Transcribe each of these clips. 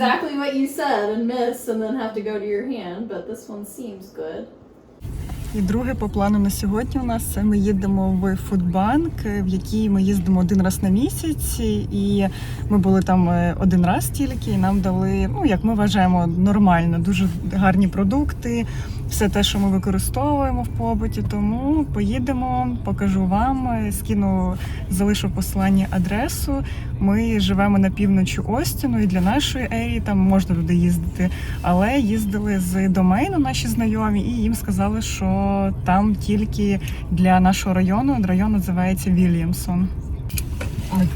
Exactly what you said and miss and then have to go to your hand, but this one seems good. І друге по плану на сьогодні у нас це ми їдемо в фудбанк, в який ми їздимо один раз на місяць. І ми були там е, один раз тільки, і нам дали, ну як ми вважаємо, нормально, дуже гарні продукти, все те, що ми використовуємо в побуті. Тому поїдемо, покажу вам, скину, залишу в посланні адресу. Ми живемо на півночі Остіну, і для нашої ерії там можна туди їздити. Але їздили з домейну наші знайомі, і їм сказали, що там тільки для нашого району. Район називається Вільямсон.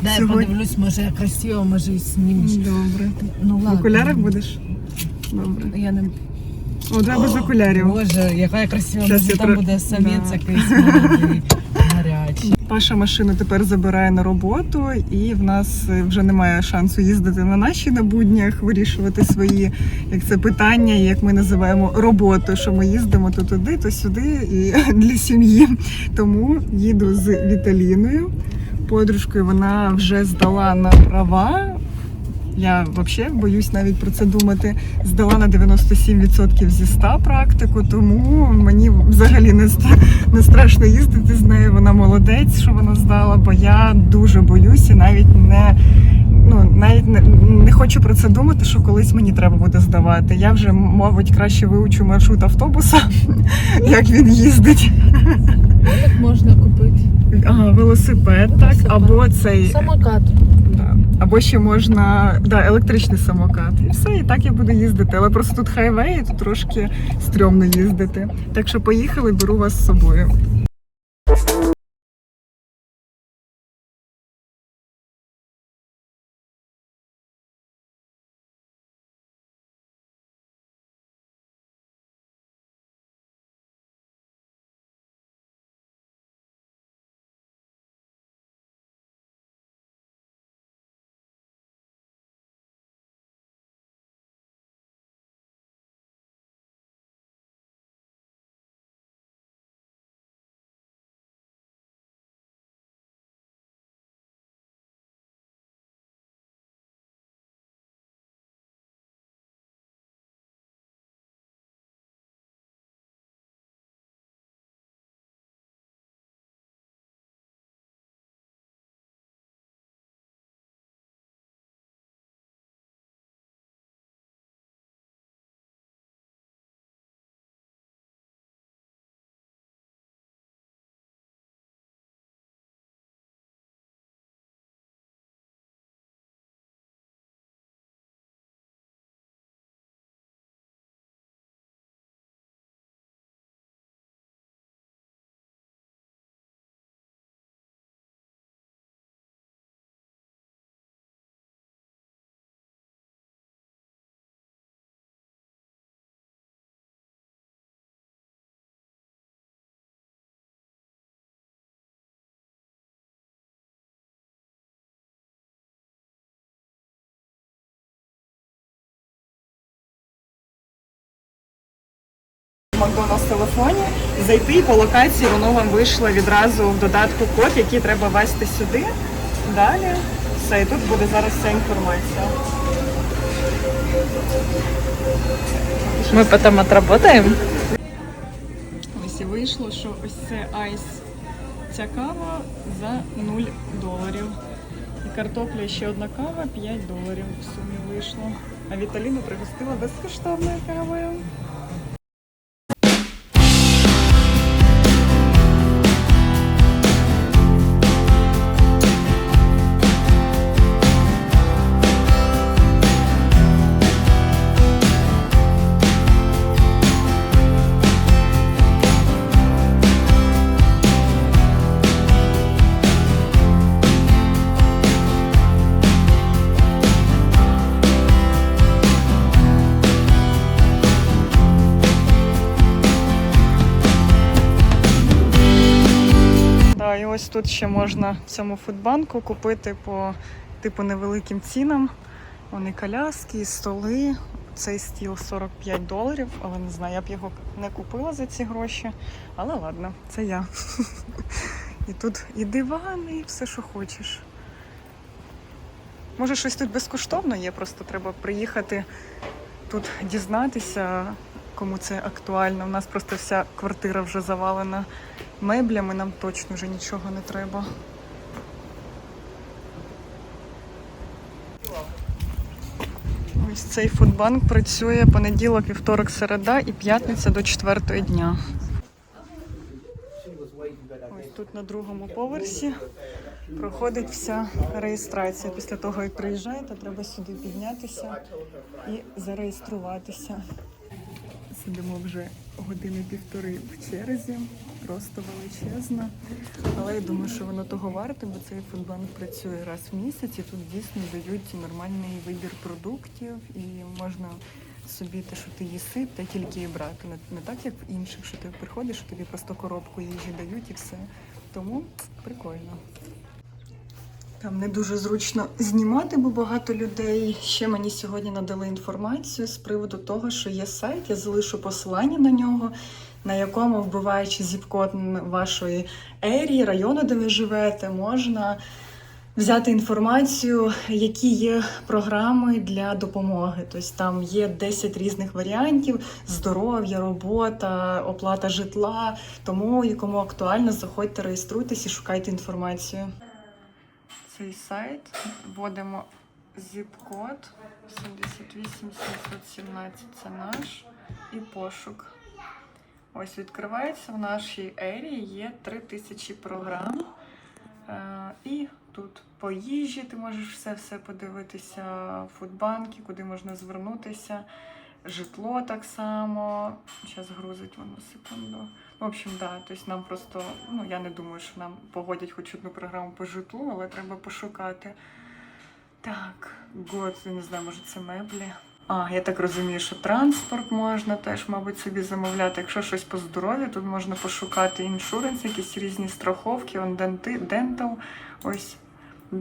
Дай Сьогодні- я подивлюсь, може я красиво, може і знімеш. Добре. Ну В окулярах будеш? Добре. Я не О, давай без окулярів. Боже, яка я красива, Щас я там тро- буде самець Да. якийсь молодий, гарячий. Паша машину тепер забирає на роботу, і в нас е, вже немає шансу їздити на наші на буднях, вирішувати свої як це питання, як ми називаємо роботу. Що ми їздимо то туди, то сюди і для сім'ї. Тому їду з Віталіною. Подружкою вона вже здала на права. Я взагалі боюсь навіть про це думати. Здала на 97% зі 100 практику, тому мені взагалі не, не страшно їздити з нею. Вона молодець, що вона здала, бо я дуже боюся, і навіть не. Ну, навіть не, не хочу про це думати, що колись мені треба буде здавати. Я вже, мабуть, краще вивчу маршрут автобуса, як він їздить. Як можна купити? Ага, велосипед, так, або цей Самокат. Да. Або ще можна да, електричний самокат. І все, і так я буду їздити. Але просто тут хайвей, і тут трошки стрьомно їздити. Так що поїхали, беру вас з собою. Макдональдс в телефоні, зайти по локації, воно вам вийшло відразу в додатку код, який треба ввести сюди. Далі все, і тут буде зараз вся інформація. Ми потім отработаємо. Ось і вийшло, що ось це айс. Ця кава за 0 доларів. І картопля ще одна кава 5 доларів в сумі вийшло. А Віталіну пригостила безкоштовною кавою. Тут ще можна в цьому фудбанку купити по типу невеликим цінам. Вони коляски, столи. Цей стіл 45 доларів, але не знаю, я б його не купила за ці гроші. Але ладно, це я. І тут і дивани, і все, що хочеш. Може, щось тут безкоштовно є, просто треба приїхати тут дізнатися, кому це актуально. У нас просто вся квартира вже завалена меблями, нам точно вже нічого не треба. Ось цей фудбанк працює понеділок, вівторок, середа і п'ятниця до четвертої дня. Ось тут на другому поверсі проходить вся реєстрація. Після того, як приїжджаєте, треба сюди піднятися і зареєструватися. Сидимо вже години півтори в черзі, просто величезна. Але я думаю, що воно того варте, бо цей фудбанк працює раз в місяць і тут дійсно дають нормальний вибір продуктів і можна собі те, що ти їси, те тільки і брати. Не, не так, як в інших, що ти приходиш, тобі просто коробку їжі дають і все. Тому прикольно. Там не дуже зручно знімати, бо багато людей. Ще мені сьогодні надали інформацію з приводу того, що є сайт, я залишу посилання на нього, на якому, вбиваючи зіп-код вашої ерії, району, де ви живете, можна взяти інформацію, які є програми для допомоги. Тобто там є 10 різних варіантів: здоров'я, робота, оплата житла. Тому, якому актуально, заходьте, реєструйтесь і шукайте інформацію цей сайт, вводимо zip-код 78717, це наш, і пошук. Ось відкривається. В нашій ерії є 3000 програм. Е, і тут по їжі ти можеш все-все подивитися, фудбанки, куди можна звернутися, житло так само. Зараз грузить воно секунду. В общем, да, тобто нам просто, ну я не думаю, що нам погодять хоч одну програму по житлу, але треба пошукати. Так, год, я не знаю, може це меблі. А, я так розумію, що транспорт можна теж, мабуть, собі замовляти. Якщо щось по здоров'ю, тут можна пошукати іншуренс, якісь різні страховки, он денти, дентал, ось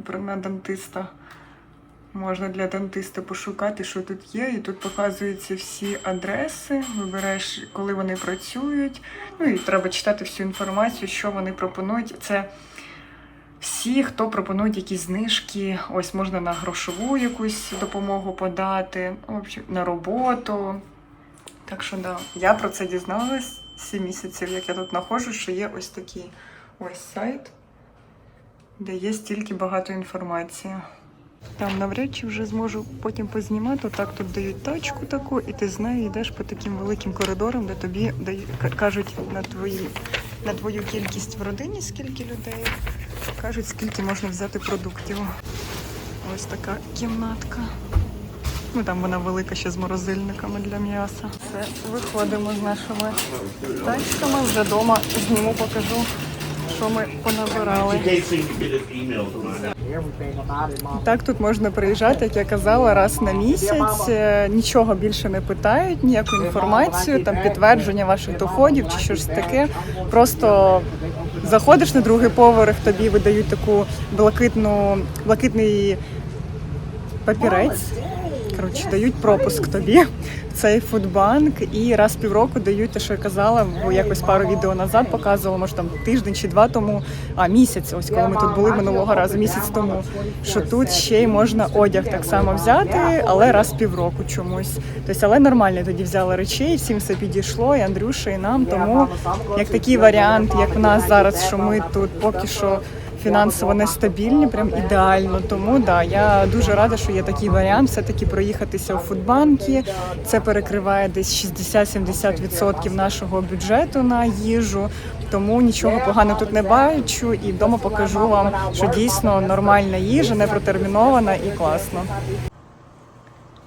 на дентиста. Можна для дентиста пошукати, що тут є, і тут показуються всі адреси. Вибираєш, коли вони працюють. Ну і треба читати всю інформацію, що вони пропонують. Це всі, хто пропонують якісь знижки. Ось можна на грошову якусь допомогу подати, в на роботу. Так що да, я про це дізналась 7 місяців, як я тут знаходжу, що є ось такий ось сайт, де є стільки багато інформації. Там навряд чи вже зможу потім познімати. Так тут дають тачку таку, і ти з нею йдеш по таким великим коридорам, де тобі дають, кажуть на твої, на твою кількість в родині, скільки людей, кажуть, скільки можна взяти продуктів. Ось така кімнатка. Ну там вона велика ще з морозильниками для м'яса. Все, виходимо з нашими тачками. Вже вдома зніму, покажу, що ми понабирали. Так тут можна приїжджати, як я казала, раз на місяць. Е, Нічого більше не питають, ніяку інформацію, там підтвердження ваших доходів чи щось таке. Просто заходиш на другий поверх, тобі видають таку блакитну, блакитний папірець. Коротше, дають пропуск тобі в цей фудбанк і раз півроку дають те, що я казала, бо якось пару відео назад показувала, може там тиждень чи два тому, а місяць, ось коли ми тут були минулого разу, місяць тому, що тут ще й можна одяг так само взяти, але раз півроку чомусь. Тобто, але нормально тоді взяли речей, всім все підійшло, і Андрюша, і нам. Тому як такий варіант, як в нас зараз, що ми тут поки що фінансово нестабільні, прям ідеально. Тому да, я дуже рада, що є такий варіант. Все таки проїхатися у фудбанки. Це перекриває десь 60-70% нашого бюджету на їжу. Тому нічого поганого тут не бачу, і вдома покажу вам, що дійсно нормальна їжа, не протермінована і класно.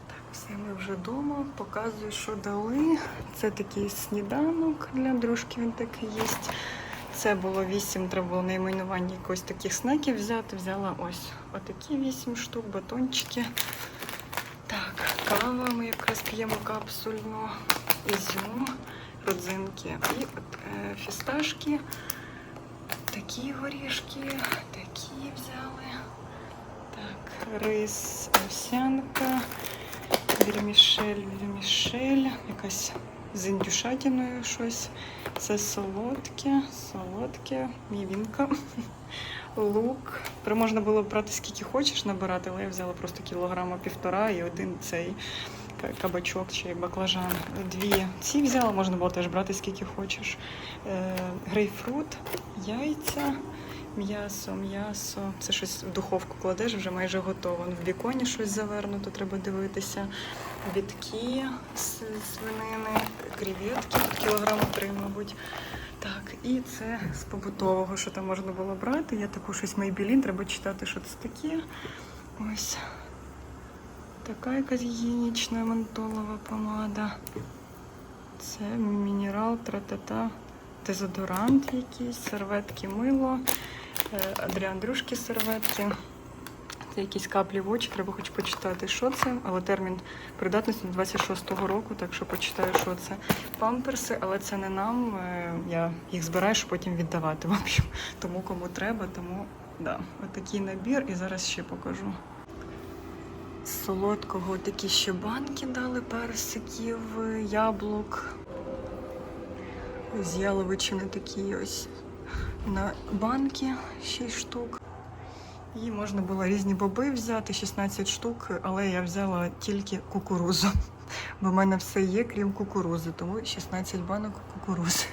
Так, все ми вже вдома. Показую, що дали. Це такий сніданок для дружки. Він такий є. Це було 8, треба було найменування якось таких снеків взяти. Взяла ось отакі 8 штук, батончики. Так, кава ми якраз п'ємо капсульну, ізюм, родзинки і от, е, фісташки. Такі горішки, такі взяли. Так, рис, овсянка, вірмішель, вірмішель, якась з індюшатиною щось. Це солодке, солодке, мівінка, лук. Можна було брати скільки хочеш набирати, але я взяла просто кілограма півтора і один цей кабачок чи баклажан. Дві ці взяла, можна було теж брати скільки хочеш. Е, грейпфрут, яйця. М'ясо, м'ясо. Це щось в духовку кладеш, вже майже готово. Ну, В біконі щось завернуто, треба дивитися. Бітки з свинини, креветки, тут кілограма три, мабуть. Так, і це з побутового, що там можна було брати. Я таку щось Maybelline, треба читати, що це таке. Ось така якась гігієнічна ментолова помада. Це мінерал, тра-та-та, дезодорант якийсь, серветки мило, е, Адріан Андрюшки серветки. Це якісь каплі в очі, треба хоч почитати, що це, але термін придатності 26-го року, так що почитаю, що це. Памперси, але це не нам. е, Я їх збираю, щоб потім віддавати. В общем, тому кому треба, тому да, отакий набір. І зараз ще покажу. З солодкого такі ще банки дали персиків, е, яблук. З яловичини такі ось на банки 6 штук. І можна було різні боби взяти, 16 штук, але я взяла тільки кукурузу. Бо в мене все є, крім кукурузи, тому 16 банок кукурузи.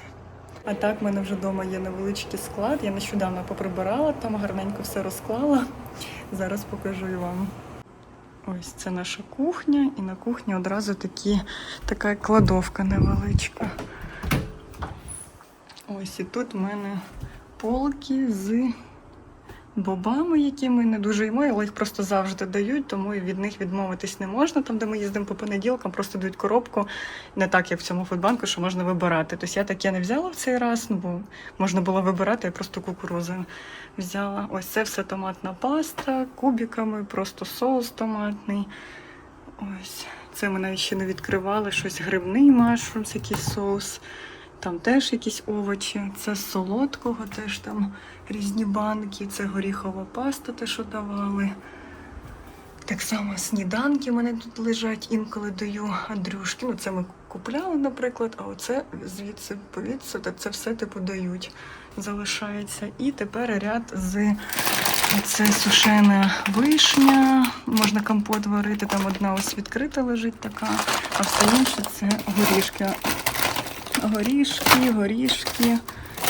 А так, в мене вже вдома є невеличкий склад. Я нещодавно поприбирала, там гарненько все розклала. Зараз покажу і вам. Ось це наша кухня, і на кухні одразу такі, така кладовка невеличка. Ось і тут в мене полки з бобами, які ми не дуже їмо, але їх просто завжди дають, тому від них відмовитись не можна. Там, де ми їздимо по понеділкам, просто дають коробку, не так, як в цьому фудбанку, що можна вибирати. Тобто я таке не взяла в цей раз, ну бо можна було вибирати, я просто кукурузу взяла. Ось це все томатна паста, кубиками, просто соус томатний. Ось це ми навіть ще не відкривали. Щось грибний машрумс, якийсь соус. Там теж якісь овочі. Це з солодкого, теж там різні банки. Це горіхова паста, те, що давали. Так само сніданки в мене тут лежать, інколи даю Андрюшки. Ну, це ми купляли, наприклад, а оце звідси повідси, так це все типу дають. Залишається. І тепер ряд з це сушена вишня, можна компот варити, там одна ось відкрита лежить така, а все інше це горішки. Горішки, горішки,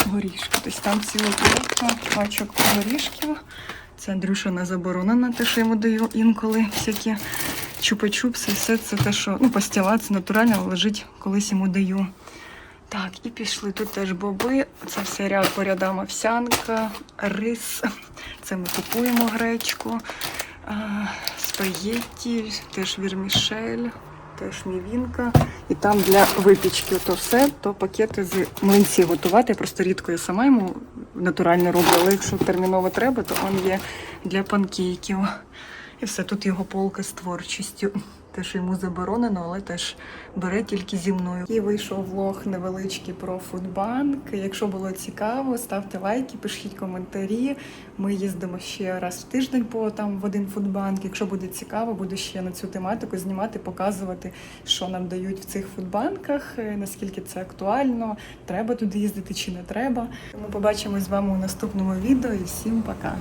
горішки. Тобто там ціла коробка пачок горішків. Це Андрюшина заборонена, те, що я йому даю інколи всякі чупа-чупси, все це те, що ну, пастіла, це натурально лежить, колись йому даю. Так, і пішли тут теж боби. Це все ряд по рядам овсянка, рис. Це ми купуємо гречку, спагетті, теж вірмішель, теж мівінка. І там для випічки то все, то пакети з млинців готувати. Я просто рідко я сама йому натурально роблю, але якщо терміново треба, то він є для панкейків. І все, тут його полка з творчістю. Те, що йому заборонено, але теж бере тільки зі мною. І вийшов влог невеличкий про фудбанк. Якщо було цікаво, ставте лайки, пишіть коментарі. Ми їздимо ще раз в тиждень по там в один фудбанк. Якщо буде цікаво, буду ще на цю тематику знімати, показувати, що нам дають в цих фудбанках, е, наскільки це актуально, треба туди їздити чи не треба. Тому побачимось з вами у наступному відео і всім пока.